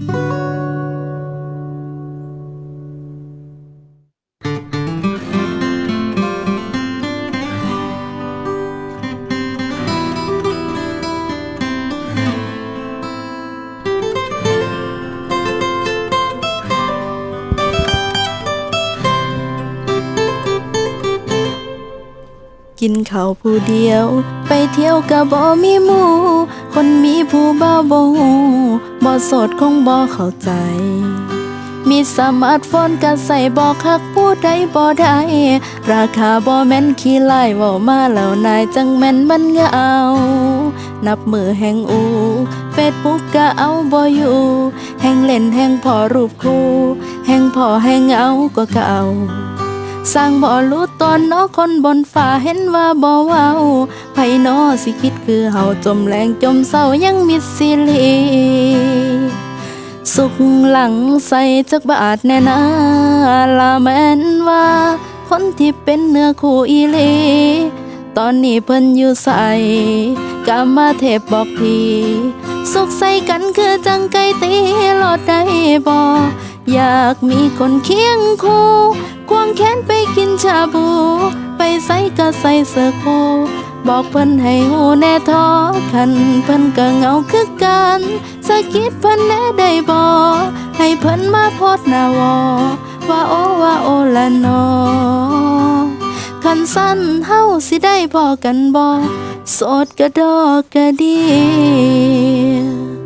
กินข้าวผู้เดียว ไปเที่ยวกับบ่มีหมู่ คนมีผู้บ่าวบ่ฮู้ บ่โสดคงบ่เข้าใจ มีสมาร์ทโฟนก็ใส่บอคักผู้ใดบ่ได้ ราคาบ่แม่นขี้ไล่เว้ามาแล้วนายจังแม่นมันเหงานับมือแห่งอูเฟซบุ๊กก็เอาบ่อยู่แห่งเล่นแห่งพอรูปคู่ แห่งพอแห่งเอาก็เก่า สร้างบ่รู้ตอนนอคนบนฟ้าเห็นว่าบ่เว้าไผนอสิคิดคือเฮาจมแรงจมเศร้ายังมิดสิลีสุขหลังใส่จักบาทแน่นาลาแม่นว่า คนที่เป็นเนื้อคู่อีลีตอนนี้เพิ่นอยู่ใส่กามาเทพบอกที สุขใส่กันคือจังไก่ตีรอดได้บ่ อยากมีคนเคียงคู่ควงแขนไปกินชาบู ไปใส่ก็ใส่เสื้อโคบอกเพิ่นให้หูแน่ทอคันเพิ่นก็เงาคือกันสะกิดเพิ่นแน่ได้บ่ให้เพิ่นมาโพดนาวอว่าโอว่าโอละนอคันสั้นเฮาสิได้พอกันบ่โสดกระดอกกระเดีย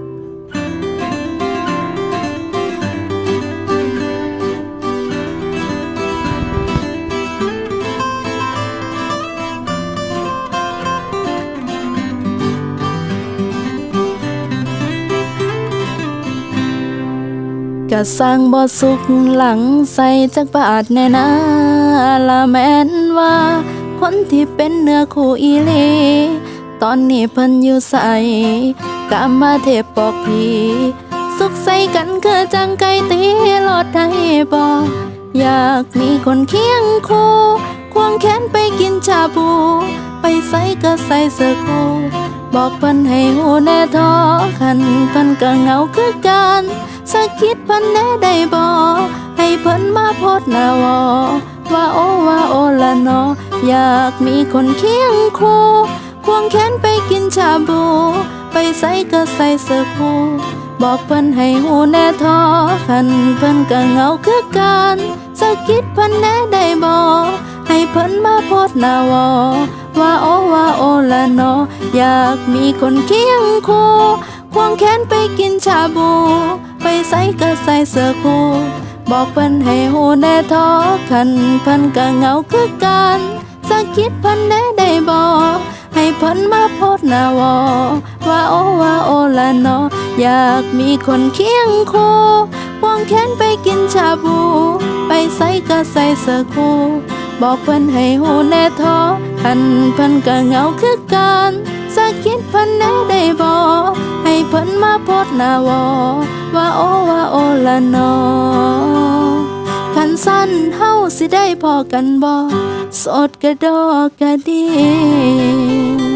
กะสร้างบ่สุขหลังใส่จักบาทแน่นาละแม่นว่า คนที่เป็นเนื้อคู่อีหลีตอนนี้เพิ่นอยู่ใส่กามาเทพบอกพีสุขใส่กันคือจังไก่ตีรอดได้บ่อยากมีคนเคียงคู่ควงแขนไปกินชาบู ไปใส่ก็ใส่เสื้อคู่บอกเพิ่นให้หูแน่ทอคันเพิ่นก็เหงาคือกัน สะกิดเพิ่นแน่ได้บ่ให้เพิ่นมาโพดหน้าวอว่าโอว่าโอละนอ อยากมีคนเคียงคู่ควงแขนไปกินชาบู ไปใส่ก็ใส่เสื้อคู่บอกเพิ่นให้หูแน่ทอคันเพิ่นก็เหงาคือกันสะกิดเพิ่นแน่ได้บ่ให้เพิ่นมาโพดหน้าวอว่าโอว่าโอละนอ อยากมีคนเคียงคู่ควงแขนไปกินชาบู ไปใส่ก็ใส่เสื้อคู่บอกเพิ่นให้หูแน่ท้อคันเพิ่นก็เหงาคือกันสะกิดเพิ่นแน่ได้บ่ให้เพิ่นมาโพดหน้าวอว่าโอว่าโอละนออยากมีคนเคียงคู่ควงแขนไปกินชาบู ไปใส่ก็ใส่เสื้อคู่บอกเพิ่นให้หูแน่ท้อคันเพิ่นก็เหงาคือกัน สักิดเพิ่นแน่ได้บ่ให้เพิ่นมาพดหน้าวอว่าโอว่าโอละนอคันสั้นเฮาสิได้พอกันบ่สดกระดอกกระดี